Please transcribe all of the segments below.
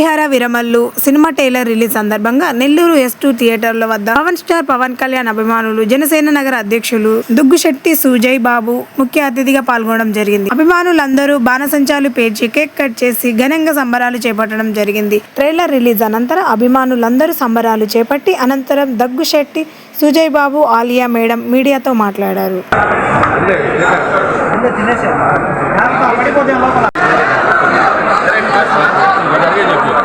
Harihara Viramallu cinema trailer release సందర్భంగా Nellore yes two థియేటర్ల వద్ద పవన్ స్టార్ పవన్ కళ్యాణ్ అభిమానులు జనసేన నగర అధ్యక్షులు దుగ్గుశెట్టి సుజయ్ బాబు ముఖ్య అతిథిగా పాల్గొనడం జరిగింది. అభిమానులందరూ బాణసంచాలు పేర్చి కేక్ కట్ చేసి ఘనంగా సంబరాలు చేపట్టడం జరిగింది. ట్రైలర్ రిలీజ్ అనంతరం అభిమానులందరూ సంబరాలు చేపట్టి అనంతరం దగ్గుశెట్టి సుజయ్ బాబు ఆలియా మేడం మీడియాతో మాట్లాడారు. Nereye yapıyor?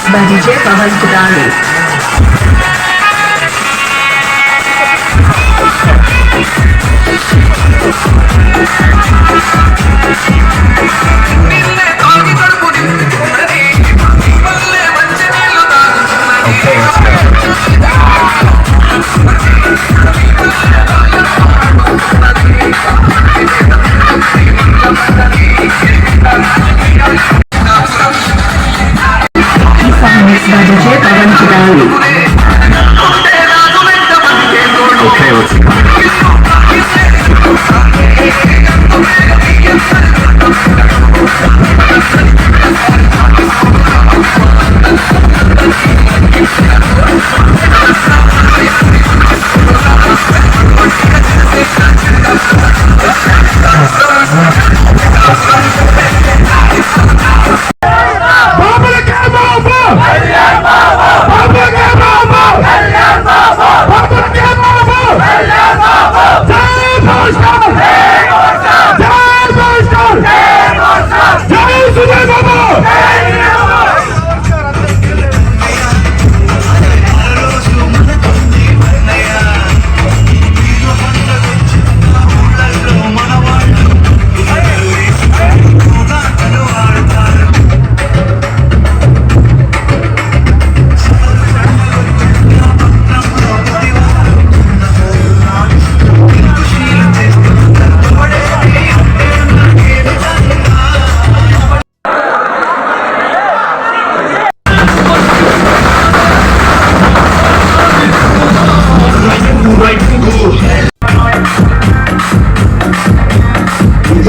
Mix by DJ Pavan Kudani dan sosial.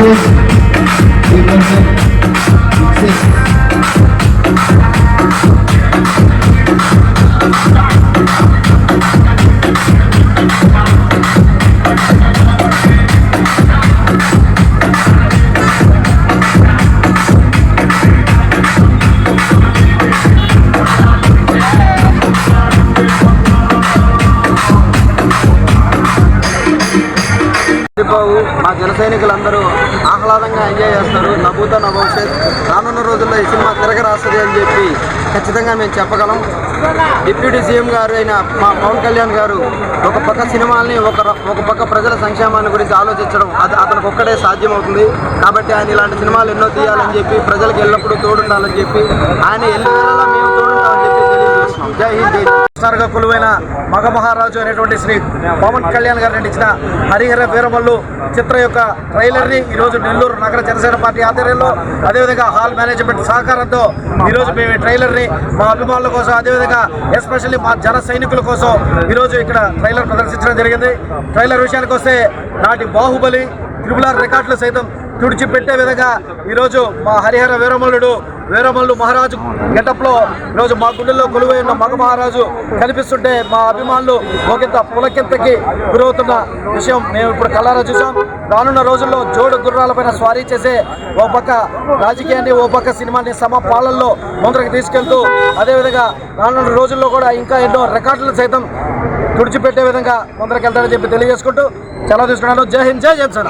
exists, even if exists. Babu మా జన సైనికులందరూ ఆహ్లాదంగా ఎంజాయ్ చేస్తారు. నవ్వుతా నా భవిష్యత్ రానున్న రోజుల్లో ఈ సినిమా తిరగరాస్తుంది అని చెప్పి ఖచ్చితంగా మేము చెప్పగలం. డిప్యూటీ సీఎం గారు అయిన మా పవన్ కళ్యాణ్ గారు ఒక పక్క సినిమాల్ని ఒక ఒక పక్క ప్రజల సంక్షేమాన్ని గురించి ఆలోచించడం అది అతనికి ఒక్కడే సాధ్యమవుతుంది. కాబట్టి ఆయన ఇలాంటి సినిమాలు ఎన్నో తీయాలని చెప్పి ప్రజలకు ఎల్లప్పుడూ తోడుండాలని చెప్పి ఆయన ఎల్లు వేళలా మేము తోడుంటామని చెప్పి తెలియజేస్తున్నాం. జై హింద్ జై స్టార్గా కొలువైన మగ మహారాజు అనేటువంటి శ్రీ పవన్ కళ్యాణ్ గారు నటించిన హరిహర వీరమల్లు చిత్ర యొక్క ట్రైలర్ని ఈరోజు నెల్లూరు నగర జనసేన పార్టీ ఆధ్వర్యంలో అదేవిధంగా హాల్ మేనేజ్మెంట్ సహకారంతో ఈరోజు మేము ఈ ట్రైలర్ని మా అభిమానుల కోసం అదేవిధంగా ఎస్పెషల్లీ మా జన సైనికుల కోసం ఈరోజు ఇక్కడ ట్రైలర్ ప్రదర్శించడం జరిగింది. ట్రైలర్ విషయానికి వస్తే నాటి బాహుబలి త్రిపుల్ ఆర్ రికార్డులు సైతం తుడిచిపెట్టే విధంగా ఈరోజు మా హరిహర వీరమల్లుడు వీరమల్లు మహారాజు గెటప్లో ఈరోజు మా గుండెల్లో కొలువై ఉన్న మగ మహారాజు కనిపిస్తుంటే మా అభిమానులు ఒకంత పులకెంతకి గురవుతున్న విషయం మేము ఇప్పుడు కళ్ళారా చూసాం రానున్న రోజుల్లో జోడు గుర్రాలపైన స్వారీ చేసే ఓ పక్క రాజకీయాన్ని ఓ పక్క సినిమాని సమ పాలనలో ముందరకు తీసుకెళ్తూ అదేవిధంగా రానున్న రోజుల్లో కూడా ఇంకా ఎన్నో రికార్డులు సైతం తుడిచిపెట్టే విధంగా ముందరకెళ్తారని చెప్పి తెలియజేసుకుంటూ సెలవు తీసుకున్నాను. జై హింద్ జై జనసేన